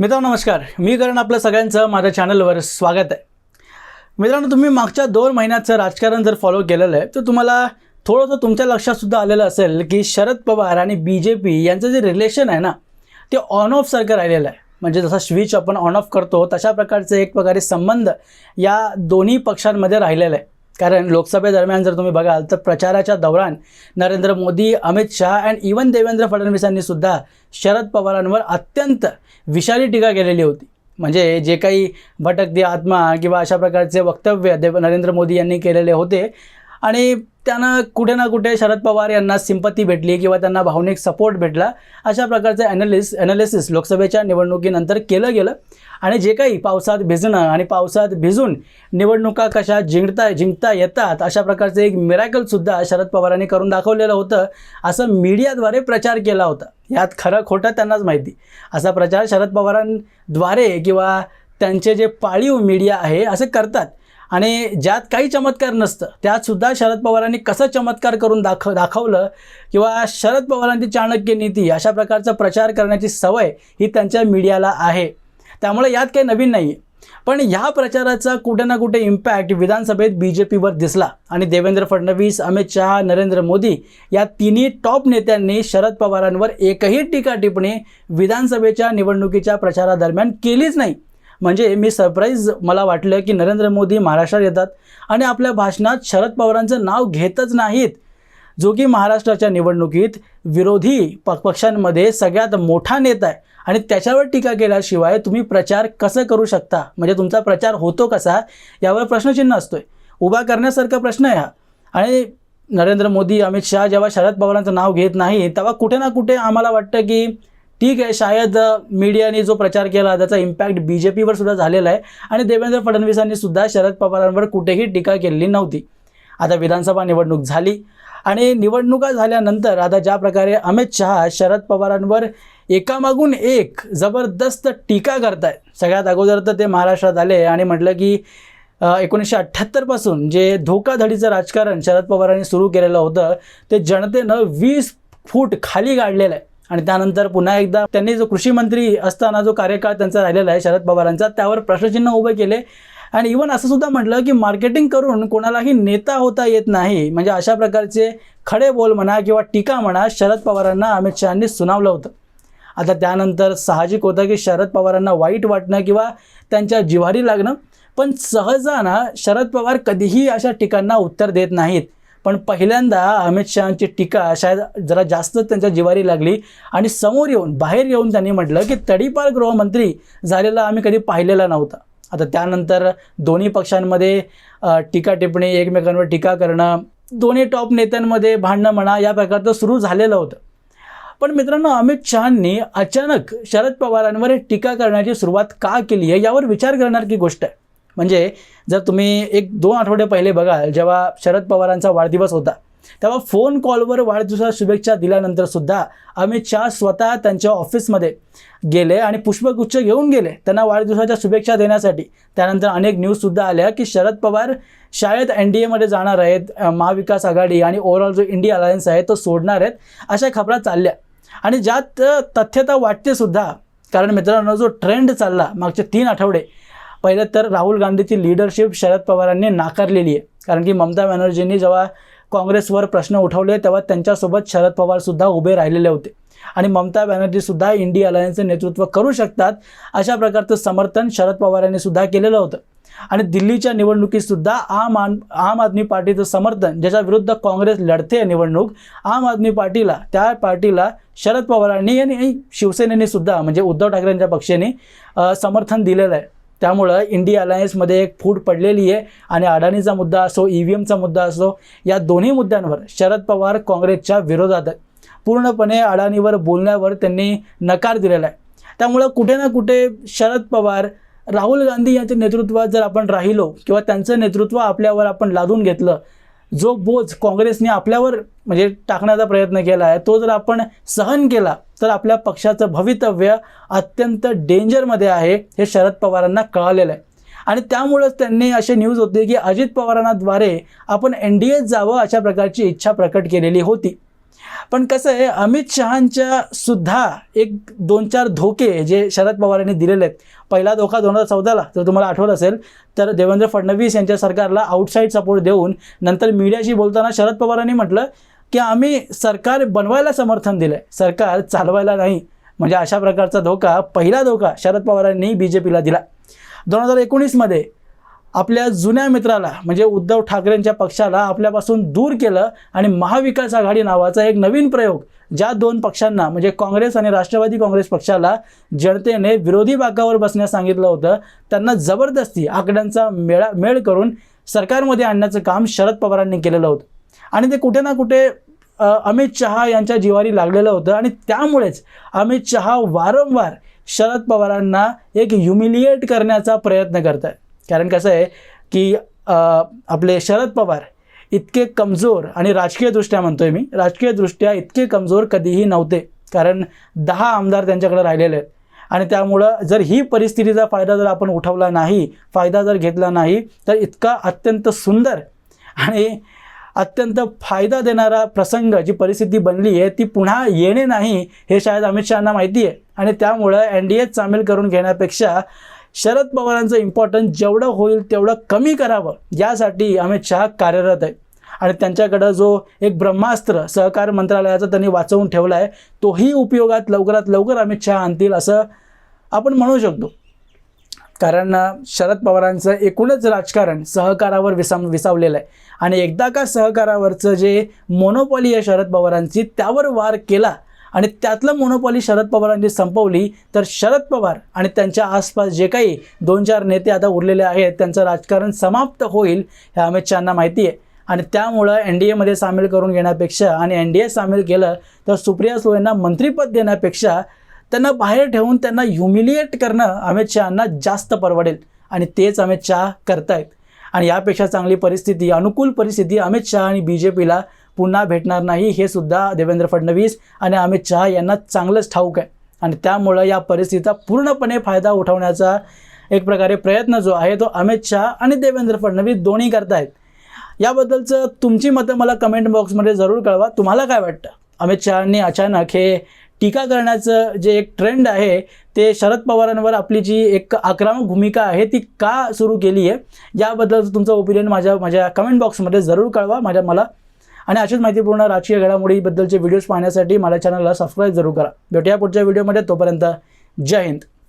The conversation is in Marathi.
मित्रांनो नमस्कार. मी करण आपलं सगळ्यांचं माझ्या चॅनलवर स्वागत आहे. मित्रांनो तुम्ही मागच्या दोन महिन्याचं राजकारण जर फॉलो केलेलं आहे तर तुम्हाला थोडंसं तुमच्या लक्षातसुद्धा आलेलं असेल की शरद पवार आणि बी जे पी यांचं जे रिलेशन आहे ना ते ऑन ऑफ सारखं राहिलेलं आहे. म्हणजे जसा स्विच आपण ऑन ऑफ करतो तशा प्रकारचे एक प्रकारे संबंध या दोन्ही पक्षांमध्ये राहिलेला आहे. कारण लोकसभेदरम्यान जर तुम्ही बघाल तर प्रचाराच्या दौरान नरेंद्र मोदी अमित शहा अँड इवन देवेंद्र फडणवीसांनी सुद्धा शरद पवारांवर अत्यंत विषारी टीका केलेली होती. म्हणजे जे काही भटकदी आत्मा किंवा अशा प्रकारचे वक्तव्य देव नरेंद्र मोदी यांनी केलेले होते आणि त्यानं कुठे ना कुठे शरद पवार यांना सिंपत्ती भेटली किंवा त्यांना भावनिक सपोर्ट भेटला. अशा प्रकारचं ॲनालिस ॲनालिसिस लोकसभेच्या निवडणुकीनंतर केलं गेलं. आणि जे काही पावसात भिजणं आणि पावसात भिजून निवडणुका कशा जिंकता जिंकता येतात अशा प्रकारचं एक मिरॅकलसुद्धा शरद पवारांनी करून दाखवलेलं होतं. असं मीडियाद्वारे प्रचार केला होता. यात खरं खोटं त्यांनाच माहिती. असा प्रचार शरद पवारांद्वारे किंवा त्यांचे जे पाळीव मीडिया आहे असं करतात. आणि ज्यात काही चमत्कार नसतं त्यातसुद्धा शरद पवारांनी कसं चमत्कार करून दाखव दाखवलं किंवा शरद पवारांची चाणक्य नीती अशा प्रकारचा प्रचार करण्याची सवय ही त्यांच्या मीडियाला आहे. त्यामुळे यात काही नवीन नाही आहे पण ह्या प्रचाराचा कुठे ना कुठे इम्पॅक्ट विधानसभेत बी जे पीवर दिसला आणि देवेंद्र फडणवीस अमित शहा नरेंद्र मोदी या तिन्ही टॉप नेत्यांनी शरद पवारांवर एकही टीका टिप्पणी विधानसभेच्या निवडणुकीच्या प्रचारादरम्यान केलीच नाही. म्हणजे मी सरप्राईज मला वाटलं की नरेंद्र मोदी महाराष्ट्रात येतात आणि आपल्या भाषणात शरद पवारांचं नाव घेतच नाहीत. जो की महाराष्ट्राच्या निवडणुकीत विरोधी प पक्षांमध्ये सगळ्यात मोठा नेता आहे आणि त्याच्यावर टीका केल्याशिवाय तुम्ही प्रचार कसं करू शकता? म्हणजे तुमचा प्रचार होतो कसा? यावर प्रश्नचिन्ह असतोय. उभा करण्यासारखा प्रश्न आहे हा. आणि नरेंद्र मोदी अमित शहा जेव्हा शरद पवारांचं नाव घेत नाही तेव्हा कुठे ना कुठे आम्हाला वाटतं की ठीक आहे शायद मीडियाने जो प्रचार केला त्याचा इम्पॅक्ट बी जे पीवर सुद्धा झालेला आहे. आणि देवेंद्र फडणवीसांनी सुद्धा शरद पवारांवर कुठेही टीका केलेली नव्हती. आता विधानसभा निवडणूक झाली. आणि निवडणुका झाल्यानंतर आता ज्या प्रकारे अमित शहा शरद पवारांवर एकामागून एक जबरदस्त टीका करतायत. सगळ्यात अगोदर तर ते महाराष्ट्रात आले आणि म्हटलं की एकोणीसशे अठ्ठ्याहत्तरपासून जे धोकाधडीचं राजकारण शरद पवारांनी सुरू केलेलं होतं ते जनतेनं वीस फूट खाली काढलेलं आहे. आणि त्यानंतर पुन्हा एकदा त्यांनी जो कृषी मंत्री असताना जो कार्यकाळ त्यांचा राहिलेला आहे शरद पवारांचा त्यावर प्रश्नचिन्ह उभे केले. आणि इवन असं सुद्धा म्हटलं की मार्केटिंग करून कोणालाही नेता होता येत नाही. म्हणजे अशा प्रकारचे खडे बोल म्हणा किंवा टीका म्हणा शरद पवारांना अमित शहानी सुनावलं होतं. आता त्यानंतर साहजिक होतं की शरद पवारांना वाईट वाटणं किंवा त्यांच्या जिव्हारी लागणं. पण सहजाना शरद पवार कधीही अशा टीकांना उत्तर देत नाहीत. पण पहिल्यांदा अमित शहाची टीका शायद जरा जास्तच त्यांच्या जिवारी लागली आणि समोर येऊन बाहेर येऊन त्यांनी म्हटलं की तडीपार गृहमंत्री झालेला आम्ही कधी पाहिलेला नव्हता. आता त्यानंतर दोन्ही पक्षांमध्ये टीका टिप्पणी एकमेकांवर टीका करणं दोन्ही टॉप नेत्यांमध्ये भांडणं म्हणा या प्रकारचं सुरू झालेलं होतं. पण मित्रांनो अमित शहांनी अचानक शरद पवारांवर टीका करण्याची सुरुवात का केली आहे यावर विचार करणारी गोष्ट आहे. म्हणजे जर तुम्ही एक दोन आठवडे पहिले बघाल जेव्हा शरद पवारांचा वाढदिवस होता तेव्हा फोन कॉलवर वाढदिवसाच्या शुभेच्छा दिल्यानंतर सुद्धा अमित शहा स्वतः त्यांच्या ऑफिसमध्ये गेले आणि पुष्पगुच्छ घेऊन गेले. त्यांना वाढदिवसाच्या शुभेच्छा देण्यासाठी. त्यानंतर अनेक न्यूजसुद्धा आल्या की शरद पवार शाळेत एन डी एमध्ये जाणार आहेत महाविकास आघाडी आणि ओव्हरऑल जो इंडिया अलायन्स आहे तो सोडणार आहेत अशा खबरा चालल्या. आणि ज्यात तथ्यता वाटते सुद्धा कारण मित्रांनो जो ट्रेंड चालला मागचे तीन आठवडे पहिलं तर राहुल गांधीची लिडरशिप शरद पवारांनी नाकारलेली आहे. कारण की ममता बॅनर्जींनी जेव्हा काँग्रेसवर प्रश्न उठवले तेव्हा त्यांच्यासोबत शरद पवारसुद्धा उभे राहिलेले होते. आणि ममता बॅनर्जीसुद्धा इंडिया अलायन्सचं नेतृत्व करू शकतात अशा प्रकारचं समर्थन शरद पवारांनी सुद्धा केलेलं होतं. आणि दिल्लीच्या निवडणुकीतसुद्धा आम आम आम आदमी पार्टीचं समर्थन ज्याच्या विरुद्ध काँग्रेस लढते निवडणूक आम आदमी पार्टीला त्या पार्टीला शरद पवारांनी आणि शिवसेनेने सुद्धा म्हणजे उद्धव ठाकरेंच्या पक्षाने समर्थन दिलेलं आहे. त्यामुळं इंडिया अलायन्समध्ये एक फूट पडलेली आहे आणि अडाणीचा मुद्दा असो ई व्ही एमचा मुद्दा असो या दोन्ही मुद्द्यांवर शरद पवार काँग्रेसच्या विरोधात आहेत पूर्णपणे अडाणीवर बोलण्यावर त्यांनी नकार दिलेला आहे. त्यामुळं कुठे ना कुठे शरद पवार राहुल गांधी यांच्या नेतृत्वात जर आपण राहिलो किंवा त्यांचं नेतृत्व आपल्यावर आपण लादून घेतलं जो बोज काँग्रेसने आपल्यावर म्हणजे टाकण्याचा प्रयत्न केला आहे तो जर आपण सहन केला तर आपल्या पक्षाचं भवितव्य अत्यंत डेंजरमध्ये आहे हे शरद पवारांना कळालेलं आहे. आणि त्यामुळंच त्यांनी असे न्यूज होते की अजित पवारांनाद्वारे आपण एन डी एत जावं अशा प्रकारची इच्छा प्रकट केलेली होती. पण कसं आहे अमित शहांच्या सुद्धा एक दोन चार धोके जे शरद पवार यांनी दिलेले आहेत. पहिला धोका दोन हजार चौदाला जर तुम्हाला आठवत असेल तर देवेंद्र फडणवीस यांच्या सरकारला आउटसाईड सपोर्ट देऊन नंतर मीडियाशी बोलताना शरद पवारांनी म्हटलं की आम्ही सरकार बनवायला समर्थन दिलं आहे सरकार चालवायला नाही. म्हणजे अशा प्रकारचा धोका पहिला धोका शरद पवारांनी बी जे पीला दिला. दोन हजार एकोणीसमध्ये आपल्या जुन्या मित्राला म्हणजे उद्धव ठाकरेंच्या पक्षाला आपल्यापासून दूर केलं आणि महाविकास आघाडी नावाचा एक नवीन प्रयोग ज्या दोन पक्षांना म्हणजे काँग्रेस आणि राष्ट्रवादी काँग्रेस पक्षाला जनतेने विरोधी बाकावर बसण्यास सांगितलं होतं त्यांना जबरदस्ती आकड्यांचा मेळा मेळ करून सरकारमध्ये आणण्याचं काम शरद पवारांनी केलेलं होतं. आणि ते कुठे ना कुठे अमित शहा यांच्या जिवारी लागलेलं होतं आणि त्यामुळेच अमित शहा वारंवार शरद पवारांना एक ह्युमिलिएट करण्याचा प्रयत्न करत आहे कारण कसं आहे की आपले शरद पवार इतके कमजोर आणि राजकीयदृष्ट्या म्हणतो आहे मी राजकीयदृष्ट्या इतके कमजोर कधीही नव्हते. कारण दहा आमदार त्यांच्याकडे राहिलेले आहेत. आणि त्यामुळं जर ही परिस्थितीचा फायदा जर आपण उठवला नाही फायदा जर घेतला नाही तर इतका अत्यंत सुंदर आणि अत्यंत फायदा देणारा प्रसंग जी परिस्थिती बनली आहे ती पुन्हा येणे नाही हे शायद अमित शहाना माहिती आहे. आणि त्यामुळं एन डी एत सामील करून घेण्यापेक्षा शरद पवारांचं इम्पॉर्टन्स जेवढं होईल तेवढं कमी करावं. यासाठी अमित शहा कार्यरत आहे. आणि त्यांच्याकडं जो एक ब्रह्मास्त्र सहकार मंत्रालयाचा त्यांनी वाचवून ठेवला आहे तोही उपयोगात लवकरात लवकर अमित शहा आणतील असं आपण म्हणू शकतो. कारण शरद पवारांचं एकूणच राजकारण सहकारावर विसाम विसावलेलं आहे. आणि एकदा का सहकारावरचं जे मोनोपॉली आहे शरद पवारांची त्यावर वार केला आणि त्यातलं मोनोपॉली शरद पवारांनी संपवली तर शरद पवार आणि त्यांच्या आसपास जे काही दोन चार नेते आता उरलेले आहेत त्यांचं राजकारण समाप्त होईल हे अमित शहाना माहिती आहे. आणि त्यामुळं एन डी एमध्ये सामील करून घेण्यापेक्षा आणि एन डी ए सामील केलं तर सुप्रिया सुळेंना मंत्रिपद देण्यापेक्षा त्यांना बाहेर ठेवून त्यांना ह्युमिलिएट करणं अमित शहांना जास्त परवडेल. आणि तेच अमित शहा करतायत. आणि यापेक्षा चांगली परिस्थिती अनुकूल परिस्थिती अमित शहा आणि बी जे पीला पुन्हा भेटणार नाही हे सुद्धा देवेंद्र फडणवीस आणि अमित शहा यांना चांगलंच ठाऊक आहे. आणि त्यामुळं या परिस्थितीचा पूर्णपणे फायदा उठवण्याचा एक प्रकारे प्रयत्न जो आहे तो अमित शहा आणि देवेंद्र फडणवीस दोन्ही करतायत. याबद्दलचं तुमची मतं मला कमेंट बॉक्समध्ये जरूर कळवा. तुम्हाला काय वाटतं? अमित शहांनी अचानक हे टीका करण्याचं जे एक ट्रेंड आहे ते शरद पवारांवर आपली जी एक आक्रमक भूमिका आहे ती का सुरू केली आहे याबद्दलचं तुमचं ओपिनियन माझ्या माझ्या कमेंट बॉक्समध्ये जरूर कळवा. माझ्या मला आणि अशीच माहितीपूर्ण राजकीय घडामोडीबद्दलचे व्हिडिओज पाहण्यासाठी मला चॅनलला सबस्क्राईब जरूर करा. भेटूया पुढच्या व्हिडिओमध्ये तोपर्यंत जय हिंद.